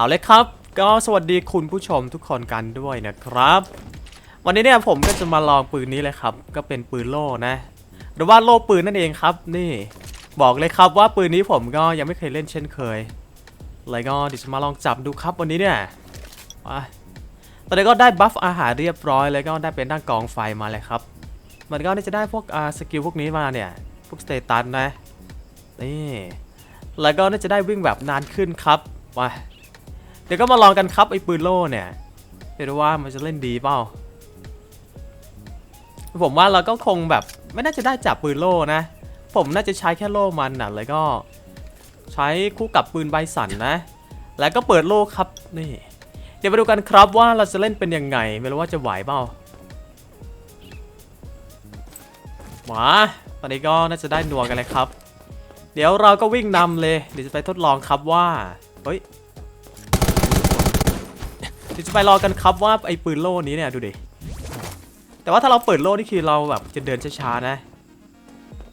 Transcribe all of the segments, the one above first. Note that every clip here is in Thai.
เอาเลยครับ ก็สวัสดีคุณผู้ชมทุกคนกันด้วยนะครับ วันนี้เนี่ยผมก็จะมาลองปืนนี้เลยครับ ก็เป็นปืนโล่นะ หรือว่าโล่ปืนนั่นเองครับ นี่บอกเลยครับว่าปืนนี้ผมก็ยังไม่เคยเล่นเช่นเคยเลยก็เดี๋ยวจะมาลองจับดูครับวันนี้เนี่ยไปตอนนี้ก็ได้บัฟอาหารเรียบร้อย แล้วก็ได้เป็นด้านกองไฟมาเลยครับ มันก็จะได้พวกอาสกิลพวกนี้มาเนี่ย พวกสเตตัสนะ นี่ แล้วก็น่าจะได้วิ่งแบบนานขึ้นครับไปเดี๋ยวก็มาลองกันครับไอ้ปืนโล่เนี่ยเดี๋ยวดูว่ามันจะเล่นดีเปล่า ผมว่าเราก็คงแบบไม่น่าจะได้จับปืนโล่นะ ผมน่าจะใช้แค่โล่มันนะแล้วก็ ใช้คู่กับปืนใบสันนะ แล้วก็เปิดโล่ครับนี่ เดี๋ยวมาดูกันครับว่าเราจะเล่นเป็นยังไงไม่รู้ว่าจะไหวเปล่ามาตอนนี้ก็น่าจะได้นัวกันเลยครับ เดี๋ยวเราก็วิ่งนำเลย เดี๋ยวจะไปทดลองครับว่า เฮ้ย ดี๋ยวจะไปรอกันครับว่าไอ้ปืนโล่นี้เนี่ยดูดิแต่ว่าถ้าเราเปิดโล่นี่คือเราแบบจะเดินช้าๆนะ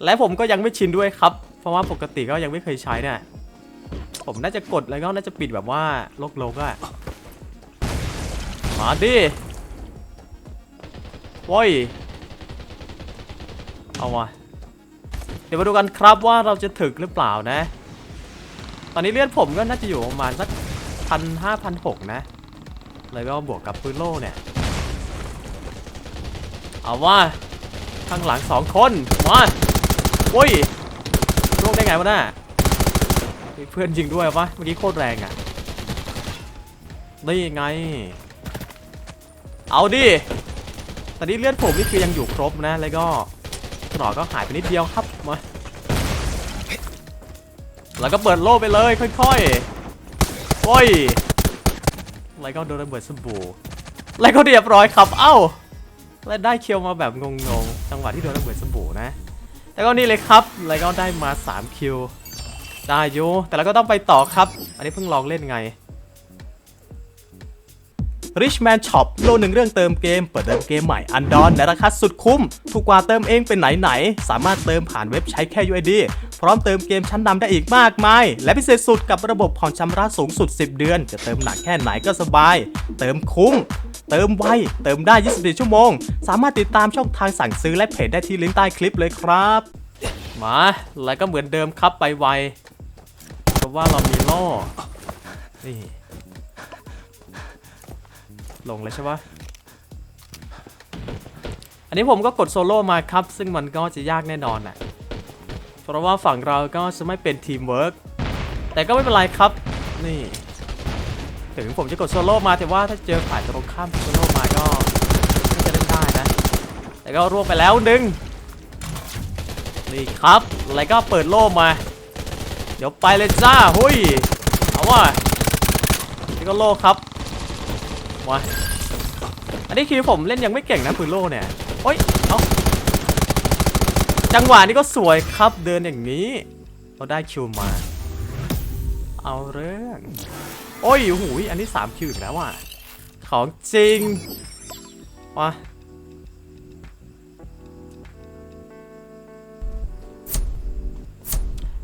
และผมก็ยังไม่ชินด้วยครับ เพราะว่าปกติก็ยังไม่เคยใช้เนี่ยผมน่าจะกดแล้วก็น่าจะปิดแบบว่าโลกๆอะมาดิโว้ยเอาวะเดี๋ยวมาดูกันครับว่าเราจะถึกหรือเปล่านะ ตอนนี้เลือดผมก็น่าจะอยู่ประมาณสักพันห้าพันหกนะ แล้วก็บวกกับปืนโล่เนี่ย เอาว่าข้างหลังสองคน มาโอ้ยร่วงได้ไงวะน่ะมีเพื่อนยิงด้วยปะเมื่อกี้โคตรแรงอะนี่ไง เอาดิตอนนี้เลือดผมนี่คือยังอยู่ครบนะ แล้วก็กรอก็หายไปนิดเดียวครับมา แล้วก็เปิดโล่ไปเลยค่อยๆ โอ้ย แล้วก็โดนระเบิดสบู่แล้วก็เรียบร้อยครับ เอ้า และได้เคียวมาแบบงงๆ จังหวะที่โดนระเบิดสบู่นะ แล้วก็นี่เลยครับแล้วก็ได้มา3คิว ได้อยู่แต่เราก็ต้องไปต่อครับ อันนี้เพิ่งลองเล่นไง Richman Shop โลหนึ่งเรื่องเติมเกม เปิดเติมเกมใหม่อันดอนในราคาสุดคุ้ม ถูกกว่าเติมเองเป็นไหนๆ สามารถเติมผ่านเว็บใช้แค่ UID พร้อมเติมเกมชั้นนำได้อีกมากมาย และพิเศษสุดกับระบบผ่อนชำระสูงสุด 10 เดือน จะเติมหนักแค่ไหนก็สบาย เติมคุ้ม เติมไว เติมได้ 24 ชั่วโมง สามารถติดตามช่องทางสั่งซื้อและเพจได้ที่ลิงก์ใต้คลิปเลยครับ มา แล้วก็เหมือนเดิมครับไปไว เพราะว่าเรามีล่อนี่ ลงเลยใช่ปะอันนี้ผมก็กดโซโล่มาครับ ซึ่งมันก็จะยากแน่นอนนะเพราะว่าฝั่งเราก็จะไม่เป็นทีมเวิร์กแต่ก็ไม่เป็นไรครับ นี่ ถึงผมจะกดโซโล่มาแต่ว่าถ้าเจอฝ่ายตรงข้ามโซโล่มาก็ก็จะเล่นได้นะ แต่ก็ร่วงไปแล้วหนึ่งนี่ครับแล้วก็เปิดโล่มา เดี๋ยวไปเลยจ้า หุยเอาว่านี่ก็โล่ครับ มาอันนี้คือผมเล่นยังไม่เก่งนะปืนโล่เนี่ยโอ้ยเอาจังหวะนี้ก็สวยครับเดินอย่างนี้เราได้คิวมา เอาเรื่องโอ้ยหูยอันนี้3คิวอีกแล้วอะของจริงมา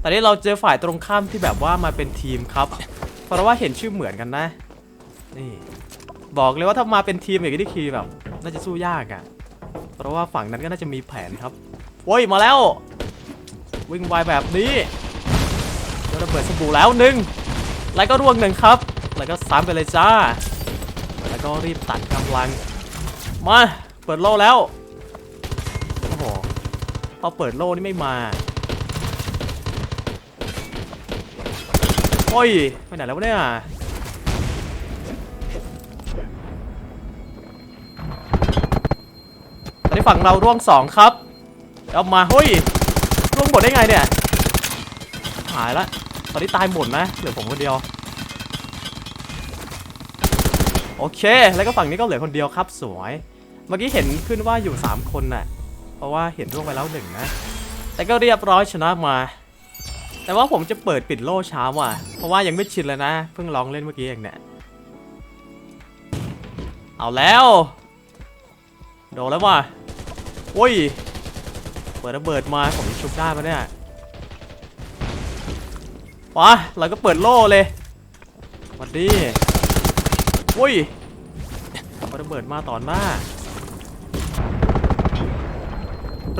ตอนนี้เราเจอฝ่ายตรงข้ามที่แบบว่ามาเป็นทีมครับ เพราะว่าเห็นชื่อเหมือนกันนะ นี่ บอกเลยว่าถ้ามาเป็นทีมอย่างนี้คือแบบ น่าจะสู้ยากอะ่ะ เพราะว่าฝั่งนั้นก็น่าจะมีแผนครับโอ้ยมาแล้ว วิ่งไวแบบนี้โดนระเบิดสบู่แล้วหนึ่งแล้วก็ร่วงหนึ่งครับ แล้วก็ซ้ำไปเลยจ้า แล้วก็รีบตัดกำลัง มาเปิดโล่แล้วโอ้โหพอเปิดโล่นี่ไม่มาโอ้ยไปไหนแล้วเนี่ย อนนี้ฝั่งเราร่วงสองครับ เอามาเฮ้ยร่วงหมดได้ไงเนี่ย หายละตอนนี้ตายหมดนะเหลือผมคนเดียว โอเค แล้วก็ฝั่งนี้ก็เหลือคนเดียวครับสวย เมื่อกี้เห็นขึ้นว่าอยู่ 3 คนน่ะ เพราะว่าเห็นร่วงไปแล้วหนึ่งนะ แต่ก็เรียบร้อยชนะมา แต่ว่าผมจะเปิดปิดโล่ช้าว่ะ เพราะว่ายังไม่ชินเลยนะ เพิ่งลองเล่นเมื่อกี้เองเนี่ย เอาแล้ว โดนแล้วว่ะ โอ้ย เปิดระเบิดมาผมชุบได้ปะเนี่ยวะเราก็เปิดโล่เลยสวัสดีโอ้ยเอาระเบิดมาต่อหน้า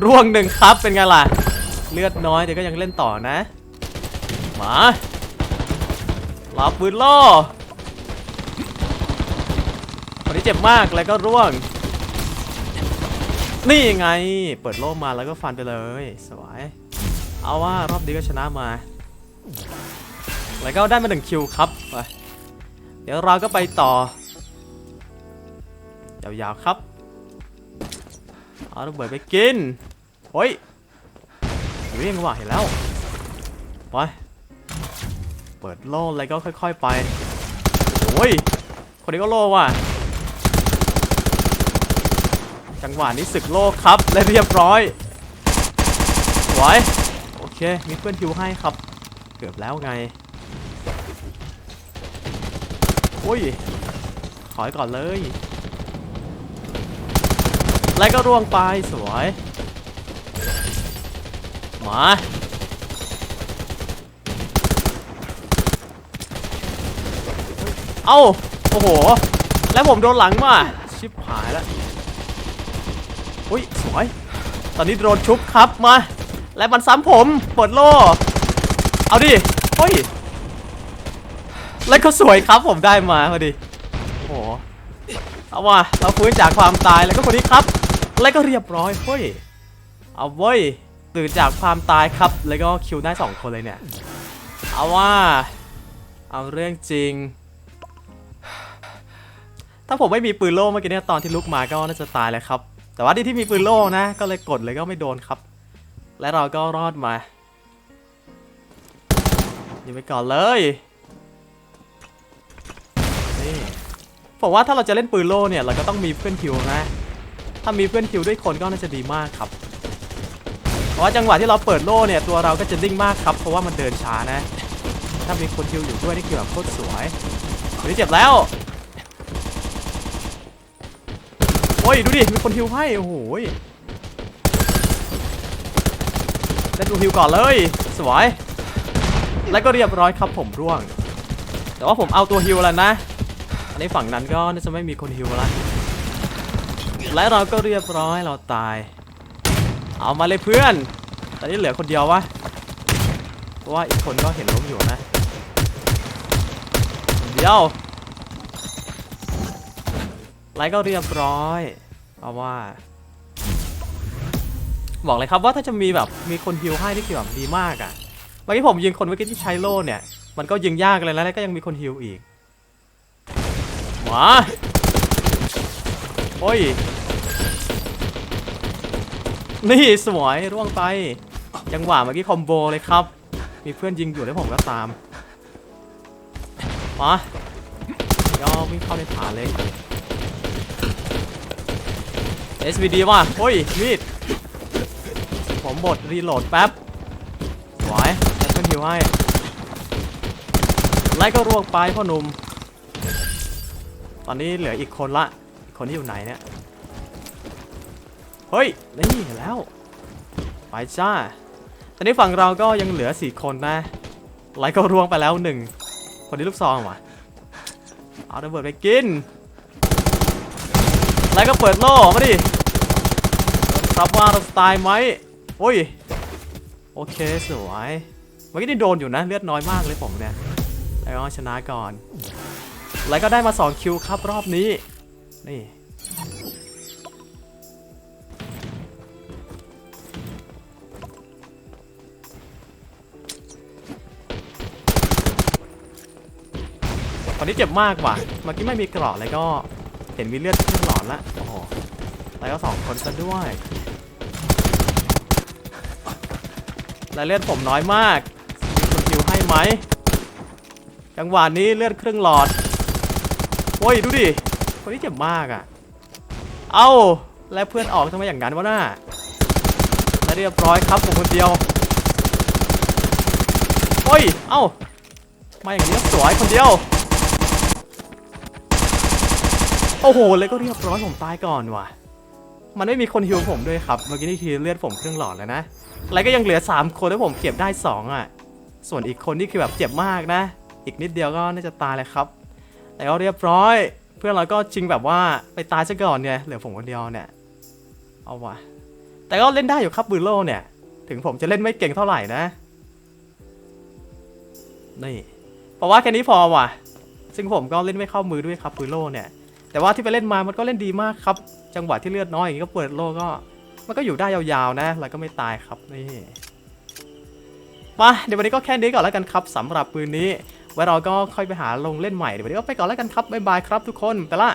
ร่วงหนึ่งครับเป็นไงล่ะ เลือดน้อยแต่ก็ยังเล่นต่อนะ มารับปืนล่อคนนี้เจ็บมากแล้วก็ร่วง นี่ไง เปิดโล่มาแล้วก็ฟันไปเลย สวย เอาว่ารอบนี้ก็ชนะมา แล้วก็ได้มาหนึ่งคิวครับไปเดี๋ยวเราก็ไปต่อ ยาวๆครับ เอาระเบิดไปกินเฮ้ยเรียงว่ะเห็นแล้ว ไป เปิดโล่แล้วก็ค่อย ๆ ไป โอ้ย คนนี้ก็โล่ว่ะ จังหวะนี้ศึกโลกครับ และเรียบร้อยสวยโอเค มีเพื่อนฮิวให้ครับ เกือบแล้วไงอุ้ยขอยก่อนเลย แล้วก็ร่วงไปสวย มาเอ้า โอ้โห แล้วผมโดนหลังมาชิบหายแล้ว อุ้ยสวย ตอนนี้โดนชุบครับมา และมันซ้ำผมเปิดโล่ เอาดิเฮ้ย แล้วก็สวยครับผมได้มาพอดี โอ้โห เอาว่ะเราฟื้นจากความตายแล้วก็คนนี้ครับ แล้วก็เรียบร้อยเฮ้ย เอาเว้ย ตื่นจากความตายครับ แล้วก็คิวได้สองคนเลยเนี่ย เอาว่า เอาเรื่องจริงถ้าผมไม่มีปืนโล่เมื่อกี้เนี่ยตอนที่ลุกมาก็น่าจะตายเลยครับ แต่ว่าที่ที่มีปืนโล่นะ ก็เลยกดเลยก็ไม่โดนครับ และเราก็รอดมายิงไปก่อนเลยนี่ผมว่าถ้าเราจะเล่นปืนโล่เนี่ยเราก็ต้องมีเพื่อนคิวนะ ถ้ามีเพื่อนคิวด้วยคนก็น่าจะดีมากครับ เพราะว่าจังหวะที่เราเปิดโล่เนี่ยตัวเราก็จะนิ่งมากครับ เพราะว่ามันเดินช้านะ ถ้ามีคนคิวอยู่ด้วยนี่คือแบบโคตรสวยนนี้เจ็บแล้ว โอ้ยดูดิ มีคนฮิวให้ โอ้โหยเล่นดูฮิวก่อนเลย สวย แล้วก็เรียบร้อยครับผมร่วง แต่ว่าผมเอาตัวฮิวแล้วนะ อันนี้ฝั่งนั้นก็น่าจะไม่มีคนฮิวแล้วและเราก็เรียบร้อยเราตาย เอามาเลยเพื่อน ตอนนี้เหลือคนเดียววะ เพราะว่าอีกคนก็เห็นล้มอยู่นะเดียว ไลค์ก็เรียบร้อยเพราะว่า บอกเลยครับว่าถ้าจะมีแบบมีคนฮิวให้นี่คือแบบดีมากอะ่ะเมื่อกี้ผมยิงคนเมื่อกี้ที่ใช้โล่เนี่ย มันก็ยิงยากเลยแล้วก็ยังมีคนฮิวอีกมาโอ้ย นี่สวยร่วงไปจังหวะเมื่อกี้คอมโบเลยครับ มีเพื่อนยิงอยู่แล้วผมก็ตามมาย่อวิ่งเข้าในฐานเลย SVD ว่ะโอ้ยมีดผมบดรีโหลดแป๊บสวยแอปเปิลฮิวให้ไล่ก็ร่วงไปพ่อหนุ่ม ตอนนี้เหลืออีกคนละ คนที่อยู่ไหนเนี่ย เฮ้ย นี่เห็นแล้ว ไปจ้า ตอนนี้ฝั่งเราก็ยังเหลือ4คนนะ ไล่ก็ร่วงไปแล้วหนึ่ง คนนี้ลูกซองว่ะ เอาระเบิดไปกินแล้วก็เปิดโล่มาดิ รับว่าเราตล์ไหมโอ้ย โอเคสวยเมื่อกี้นี่โดนอยู่นะ เลือดน้อยมากเลยผมเนี่ยแล้วก็ชนะก่อน แล้วก็ได้มา 2 คิวครับรอบนี้ นี่คนนี้เจ็บมากว่ะ เมื่อกี้ไม่มีกราะแล้วก็เห็นมีเลือดขึ้นหลอดละโอ้โห แล้วก็สองคนซะด้วย และเลือดผมน้อยมากมีคนคิวให้ไหมจังหวะนี้เลือดครึ่งหลอดโอ้ยดูดิ คนนี้เจ็บมากอะ่ะ เอ้า แล้วเพื่อนออกทำไมอย่างนั้นวะน่าและเรียบร้อยครับผมคนเดียวโอ้ย เอ้า มาอย่างนี้สวยคนเดียว โอ้โห เลยก็เรียบร้อยผมตายก่อนว่ะ มันไม่มีคนฮิวผมด้วยครับ เมื่อกี้นี่ทีเลือดผมครึ่งหลอดแล้วนะ แล้วก็ยังเหลือ 3 คนแล้วผมเก็บได้ 2อะ ส่วนอีกคนนี่คือแบบเจ็บมากนะ อีกนิดเดียวก็น่าจะตายเลยครับ แต่ก็เรียบร้อย เพื่อนเราก็จริงแบบว่าไปตายซะก่อนเนี่ยเหลือผมคนเดียวเนี่ย เอาวะแต่ก็เล่นได้อยู่ครับบูโลเนี่ย ถึงผมจะเล่นไม่เก่งเท่าไหร่นะ นี่เพราะว่าแค่นี้พอว่ะ ซึ่งผมก็เล่นไม่เข้ามือด้วยครับบูโลเนี่ย แต่ว่าที่ไปเล่นมามันก็เล่นดีมากครับ จังหวะที่เลือดน้อยอย่างนี้ก็เปิดโลก็มันก็อยู่ได้ยาวๆนะแล้วก็ไม่ตายครับนี่มาเดี๋ยววันนี้ก็แค่นี้ก่อนแล้วกันครับสำหรับปืนนี้ไว้เราก็ค่อยไปหาลงเล่นใหม่เดี๋ยววันนี้ก็ไปก่อนแล้วกันครับบ๊ายบายครับทุกคนไปละ